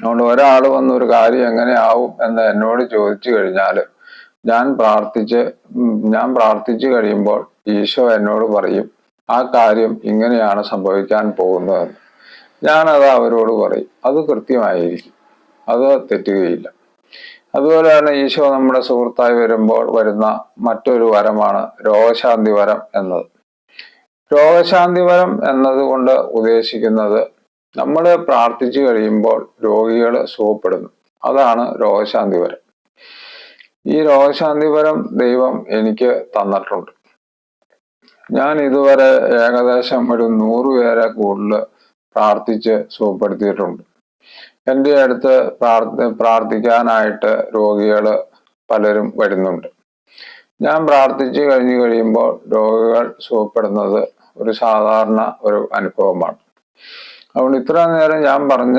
അതുകൊണ്ട് ഒരാൾ വന്ന് ഒരു കാര്യം എങ്ങനെയാവും എന്ന് എന്നോട് ചോദിച്ചു കഴിഞ്ഞാൽ ഞാൻ പ്രാർത്ഥിച്ച് ഞാൻ പ്രാർത്ഥിച്ചു കഴിയുമ്പോൾ ഈശോ എന്നോട് പറയും ആ കാര്യം ഇങ്ങനെയാണ് സംഭവിക്കാൻ പോകുന്നതെന്ന്. ഞാനത് അവരോട് പറയും. അത് കൃത്യമായിരിക്കും. അത് തെറ്റുകയില്ല. അതുപോലെ തന്നെ ഈശോ നമ്മുടെ സുഹൃത്തായി വരുമ്പോൾ വരുന്ന മറ്റൊരു വരമാണ് രോഗശാന്തി വരം എന്നത്. രോഗശാന്തി വരം എന്നതുകൊണ്ട് ഉദ്ദേശിക്കുന്നത് നമ്മൾ പ്രാർത്ഥിച്ചു കഴിയുമ്പോൾ രോഗികൾ സുഖപ്പെടുന്നു. അതാണ് രോഗശാന്തിപരം ഈ രോഗശാന്തിപരം ദൈവം എനിക്ക് തന്നിട്ടുണ്ട്. ഞാൻ ഇതുവരെ ഏകദേശം ഒരു നൂറ് പേരെ കൂടുതൽ പ്രാർത്ഥിച്ച് സുഖപ്പെടുത്തിയിട്ടുണ്ട്. എന്റെ അടുത്ത് പ്രാർത്ഥ പ്രാർത്ഥിക്കാനായിട്ട് രോഗികൾ പലരും വരുന്നുണ്ട്. ഞാൻ പ്രാർത്ഥിച്ചു കഴിഞ്ഞു കഴിയുമ്പോൾ രോഗികൾ സുഖപ്പെടുന്നത് ഒരു സാധാരണ ഒരു അനുഭവമാണ്. അതുകൊണ്ട് ഇത്ര നേരം ഞാൻ പറഞ്ഞ